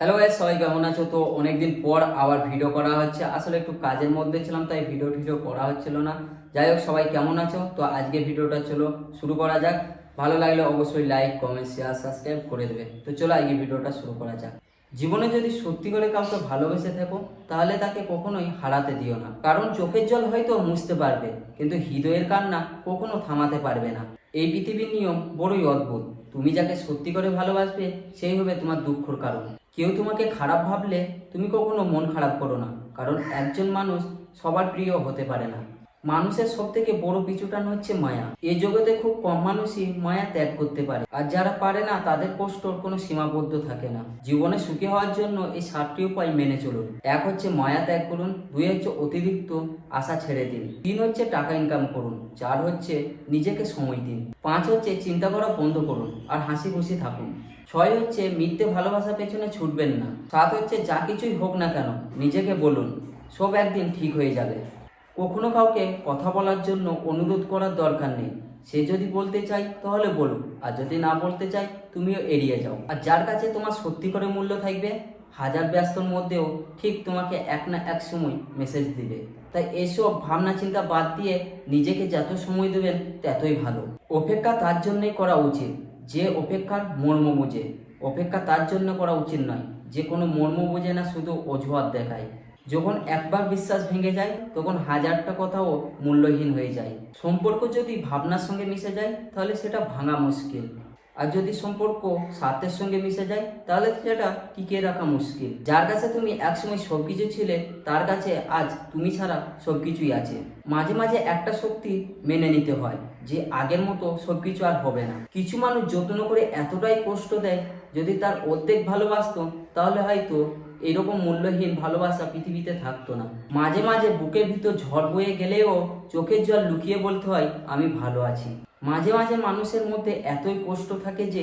Hello guys সবাই কেমন আছো? তো অনেকদিন পর আবার ভিডিও করা হচ্ছে। আসলে একটু কাজের মধ্যে ছিলাম, তাই ভিডিও টিডিও করা হচ্ছিল না। যাই হোক, সবাই কেমন আছো? তো আজকে ভিডিওটা চলো শুরু করা যাক। ভালো লাগলে অবশ্যই লাইক কমেন্ট শেয়ার সাবস্ক্রাইব করে দেবে। তো চলো আজকে ভিডিওটা শুরু করা যাক। জীবনে যদি সত্যি করে কাউকে ভালোবেসে থাকো, তাহলে তাকে কখনোই হারাতে দিও না। কারণ চোখের জল হয়তো মুছতে পারবে, কিন্তু হৃদয়ের কান্না কখনো থামাতে পারবে না। এই পৃথিবীর নিয়ম বড়ই অদ্ভুত। তুমি যাকে সত্যি করে ভালোবাসবে, সেই হবে তোমার দুঃখর কারণ। কেউ তোমাকে খারাপ ভাবলে তুমি কখনো মন খারাপ করো না, কারণ একজন মানুষ সবার প্রিয় হতে পারে না। মানুষের সব থেকে বড় পিছুটান হচ্ছে মায়া। এই জগতে খুব কম মানুষই মায়া ত্যাগ করতে পারে। আর যারা পারে না, তাদের কষ্টর কোনো সীমাবদ্ধ থাকে না। জীবনে সুখী হওয়ার জন্য এই সাতটি উপায় মেনে চলুন। এক হচ্ছে মায়া ত্যাগ করুন, দুই হচ্ছে অতিরিক্ত আশা ছেড়ে দিন, তিন হচ্ছে টাকা ইনকাম করুন, চার হচ্ছে নিজেকে সময় দিন, পাঁচ হচ্ছে চিন্তা করা বন্ধ করুন আর হাসি খুশি থাকুন, ছয় হচ্ছে মিথ্যে ভালোবাসা পেছনে ছুটবেন না, সাত হচ্ছে যা কিছুই হোক না কেন নিজেকে বলুন, সব একদিন ঠিক হয়ে যাবে। কখনো কাউকে কথা বলার জন্য অনুরোধ করার দরকার নেই। সে যদি বলতে চাই তাহলে বলুন আর যদি না বলতে চাই তুমিও এড়িয়ে যাও। আর যার কাছে তোমার সত্যি করে মূল্য থাকবে, হাজার ব্যস্তর মধ্যেও ঠিক তোমাকে এক না এক সময় মেসেজ দিবে। তাই এসব ভাবনা চিন্তা বাদ দিয়ে নিজেকে যত সময় দেবেন, ততই ভালো। অপেক্ষা তার জন্যই করা উচিত। যে অপেক্ষার মর্ম বোঝে। অপেক্ষা তার জন্য করা উচিত নয়। যে কোনো মর্ম বোঝে না, শুধু অজুহাত দেখায়। যখন একবার বিশ্বাস ভেঙে যায়, তখন হাজারটা কথাও মূল্যহীন হয়ে যায়। সম্পর্ক যদি ভাবনার সঙ্গে মিশে যায়, তাহলে সেটা ভাঙা মুশকিল। আর যদি সম্পর্ক স্বার্থের সঙ্গে মিশে যায়, তাহলে সেটা টিকিয়ে রাখা মুশকিল। যার কাছে তুমি একসময় সব কিছু ছিলে, তার কাছে আজ তুমি ছাড়া সব কিছুই আছে। মাঝে মাঝে একটা শক্তি মেনে নিতে হয়। যে আগের মতো সব কিছু আর হবে না। কিছু মানুষ যত্ন করে এতটাই কষ্ট দেয়, যদি তার অর্ধেক ভালোবাসত, তাহলে হয়তো এরকম মূল্যহীন ভালোবাসা পৃথিবীতে থাকতো না। মাঝে মাঝে বুকের ভিতর ঝড় বয়ে গেলেও চোখের জল লুকিয়ে বলতে হয়, আমি ভালো আছি। মাঝে মাঝে মানুষের মধ্যে এতই কষ্ট থাকে যে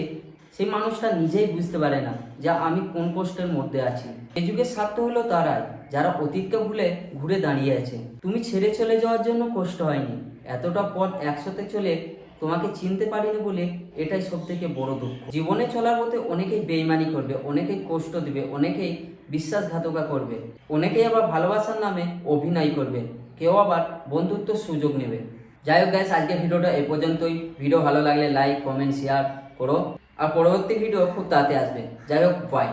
সেই মানুষটা নিজেই বুঝতে পারে না যে আমি কোন কষ্টের মধ্যে আছি। এ যুগের স্বার্থ হলো তারাই, যারা অতীতকে ভুলে ঘুরে দাঁড়িয়ে আছে। তুমি ছেড়ে চলে যাওয়ার জন্য কষ্ট হয়নি। এতটা পথ একসাথে চলে তোমাকে চিনতে পারিনি বলে এটাই সব থেকে বড় দুঃখ। জীবনে চলার পথে অনেকেই বেইমানি করবে, অনেকেই কষ্ট দিবে, অনেকেই বিশ্বাসঘাতকা করবে, অনেকেই আবার ভালোবাসার নামে অভিনয় করবে, কেউ আবার বন্ধুত্ব সুযোগ নেবে। যাই হোক গ্যাস আজকে ভিডিওটা এ পর্যন্তই। ভিডিও ভালো লাগলে লাইক কমেন্ট শেয়ার করো। আর পরবর্তী ভিডিও খুব তাড়াতাড়ি আসবে। যাই হোক বাই